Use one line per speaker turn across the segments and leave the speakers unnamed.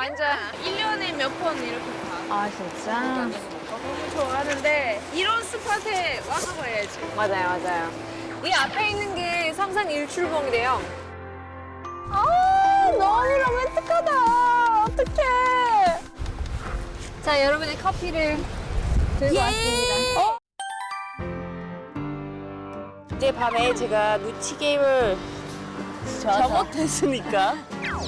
완전 1년에 몇 번 이렇게 가.
아 진짜?
너무 좋아하는데 이런 스팟에 와서 봐야지.
맞아요 맞아요. 이 앞에 있는 게 성산 일출봉이래요. 아 너무 로맨틱하다. 어떡해. 자 여러분의 커피를 들고 왔습니다. 어?
어제 밤에 제가 누치 게임을 잘못했으니까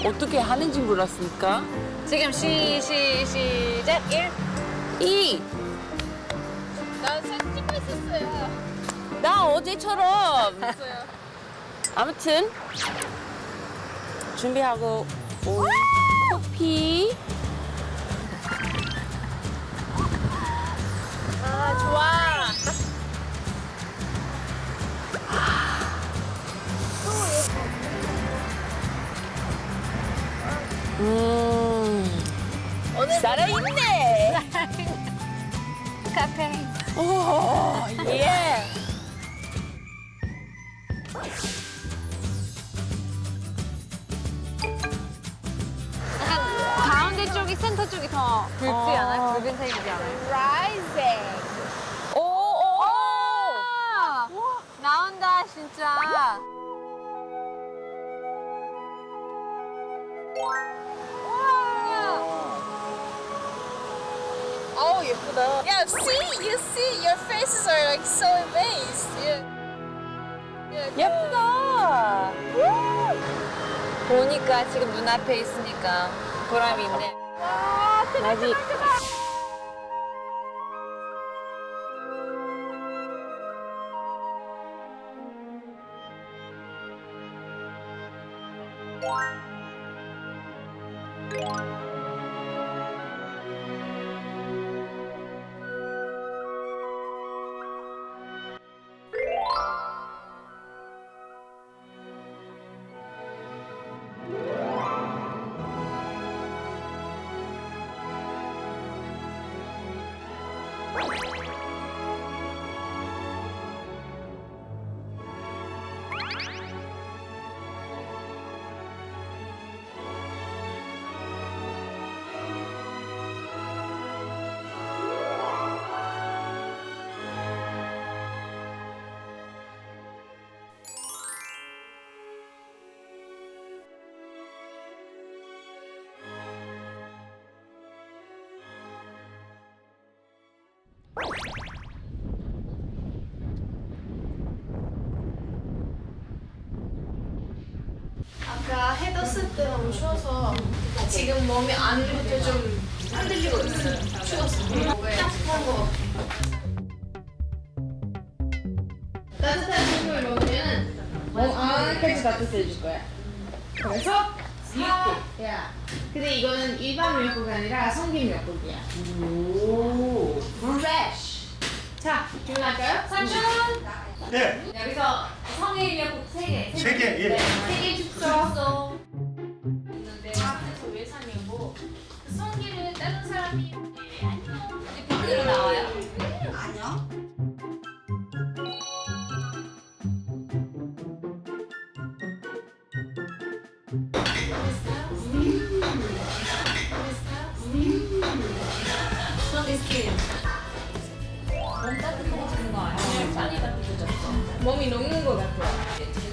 어떻게 하는지 몰랐으니까
지금 시, 시, 시작 1.
이!
나 사진 찍고 있었어요.
나 어제처럼 아무튼 준비하고 온 커피 살아있네
카페.
오 예.
약간 가운데 쪽이 센터 쪽이 더 붉지 않아요? 붉은 색이지 않아요?
라이징.
오오
아, 나온다 진짜.
어우 예쁘다. Yeah, see, you see, your faces are like so amazed. Yeah. Yeah,
예쁘다
보니까 지금 눈앞에 있으니까 보람이 있네.
아직 Bye.
아까 해 떴을 때 너무 추워서 지금 몸이 안부터 좀 흔들리고 있어요. 추웠어. 따뜻한 거. 따뜻한 물을 먹으면 몸 안까지 따뜻해질 거야. 그래서 이렇게. 야. 근데 이거는 일반 미역국이 아니라 성김 미역국이야. 오. 프레쉬. 자, 주문할까요? 삼촌.
네,
여기서 성일 미역국 3개.
세 개, 예.
세개 줍소. 있는데 앞에서 외상이고 그 성기를 다른 사람이 안녕.
댓글로 나와요? 몸 따뜻해지는 거 아니에요? 빨리 따뜻해졌어.
몸이 녹는 것
지우시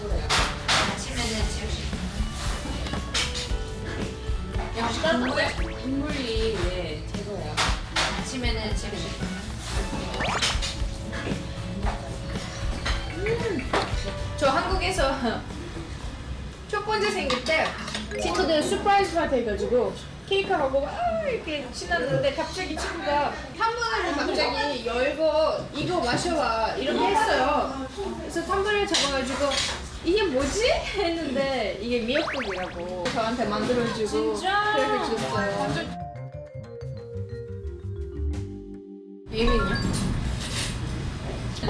지우시
저 한국에서 첫 번째 생일 때 친구들 서프라이즈 파티 해가지고 케이크 하고 막 이렇게 신났는데 갑자기 친구가 텀블러를 갑자기 열고 이거 마셔봐 이렇게 했어요. 그래서 텀블러를 잡아가지고 이게 뭐지? 했는데 이게 미역국이라고 저한테 만들어주고
진짜?
그렇게 줬어요. 예민이요?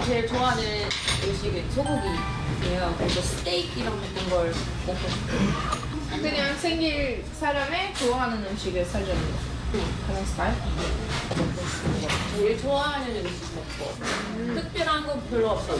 제일 좋아하는 음식은 소고기예요. 그리고 스테이크 이런 같은 걸 먹고 싶어요.
그냥 생일 사람의 좋아하는 음식을 사주는 거. 그런 스타일?
제일 좋아하는 음식 먹고 특별한 건 별로 없어요.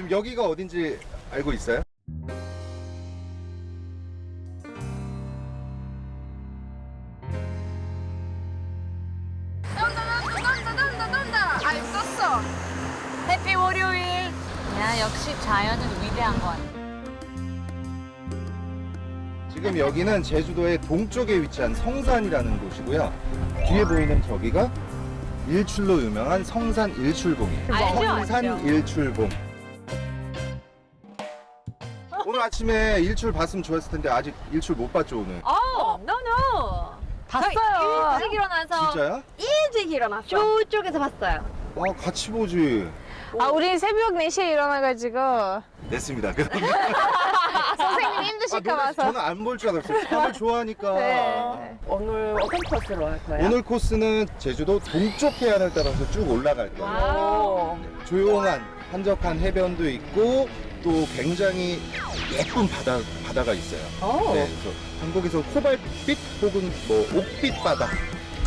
지금 여기가 어딘지 알고 있어요?
아, 썼어.
해피 월요일. 야, 역시 자연은 위대한 것 같아.
지금 여기는 제주도의 동쪽에 위치한 성산이라는 곳이고요. 뒤에 보이는 저기가 일출로 유명한 성산 일출봉이에요.
알죠,
성산. 일출봉. 오늘 아침에 일출 봤으면 좋았을 텐데 아직 일출 못 봤죠 오늘.
어, 노노. 봤어요. 일찍 일어나서
진짜야?
일찍 일어났어. 저쪽에서 봤어요.
아 같이 보지.
아, 우리 새벽 4시에 일어나가지고
됐습니다. 그럼.
선생님
아,
힘드실까
노래
봐서.
저는 안 볼 줄 알았어요. 밤을 좋아하니까.
네.
오늘 어떤 코스로 할 거예요?
오늘 코스는 제주도 동쪽 해안을 따라서 쭉 올라갈 거예요. 네, 조용한 한적한 해변도 있고 또 굉장히 예쁜 바다 바다가 있어요.
오.
네, 그래서 한국에서 코발빛 혹은 뭐 옥빛 바다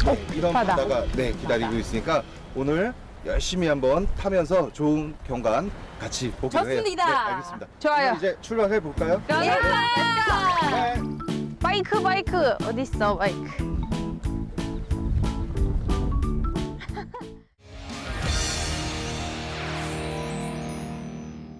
네, 이런
바다.
바다. 가 네, 기다리고 있으니까 오늘 열심히 한번 타면서 좋은 경관 같이 보기로 해요.
좋습니다.
네, 알겠습니다.
좋아요.
그럼 이제 출발해 볼까요?
예.
네.
바이크, 바이크. 어딨어, 바이크.